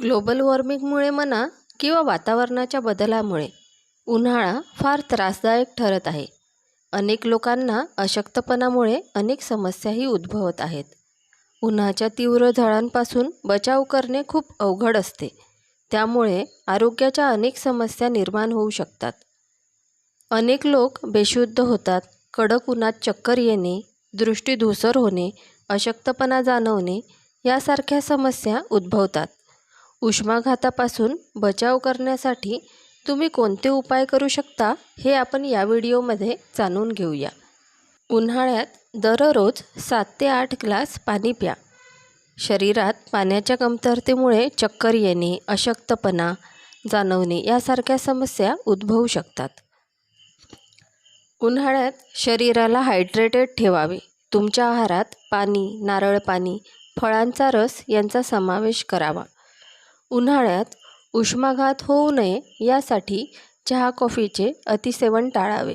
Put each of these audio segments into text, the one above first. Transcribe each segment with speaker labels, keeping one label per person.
Speaker 1: Global वॉर्मिंगमुळे म्हणा किंवा वातावरणाच्या बदलामुळे उन्हाळा फार त्रासदायक ठरत आहे. अनेक लोकांना अशक्तपणामुळे अनेक समस्याही उद्भवत आहेत. उन्हाच्या तीव्र झळांपासून बचाव करणे खूप अवघड असते. त्यामुळे आरोग्याच्या अनेक समस्या निर्माण होऊ शकतात. अनेक लोक बेशुद्ध होतात कडक उन्हात चक्कर येणे दृष्टी धूसर होणे अशक्तपणा जाणवणे यासारख्या समस्या उद्भवतात. उष्माघातापासून बचाव करण्यासाठी तुम्ही कोणते उपाय करू शकता हे आपण या व्हिडिओमध्ये जाणून घेऊया. उन्हाळ्यात दररोज सात ते आठ ग्लास पाणी प्या. शरीरात पाण्याच्या कमतरतेमुळे चक्कर येणे अशक्तपणा जाणवणे यासारख्या समस्या उद्भवू शकतात. उन्हाळ्यात शरीराला हायड्रेटेड ठेवावे. तुमच्या आहारात पाणी नारळ पाणी फळांचा रस यांचा समावेश करावा. उन्हाळ्यात उष्माघात होऊ नये यासाठी चहा कॉफीचे अतिसेवन टाळावे.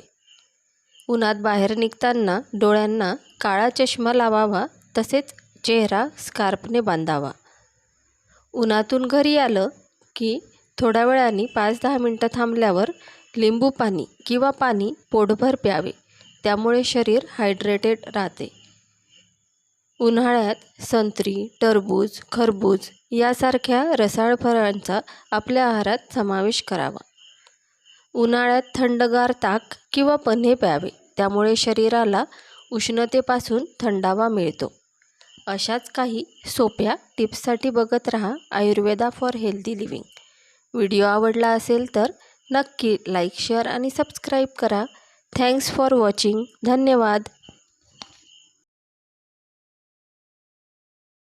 Speaker 1: उन्हात बाहेर निघताना डोळ्यांना काळा चष्मा लावावा तसेच चेहरा स्कार्पने बांधावा. उन्हातून घरी आलं की थोड्या वेळाने पाच दहा मिनटं थांबल्यावर लिंबू पाणी किंवा पाणी पोटभर प्यावे. त्यामुळे शरीर हायड्रेटेड राहते. उन्हाळ्यात संत्री टरबूज खरबूज यासारख्या रसाळ फळांचा आपल्या आहारात समावेश करावा. उन्हाळ्यात थंडगार ताक किंवा पन्हे प्यावे त्यामुळे शरीराला उष्णतेपासून थंडावा मिळतो. अशाच काही सोप्या टिप्ससाठी बघत राहा Ayurveda for healthy living. Video आवडला असेल तर नक्की लाईक शेअर आणि सबस्क्राईब करा. Thanks for watching. धन्यवाद.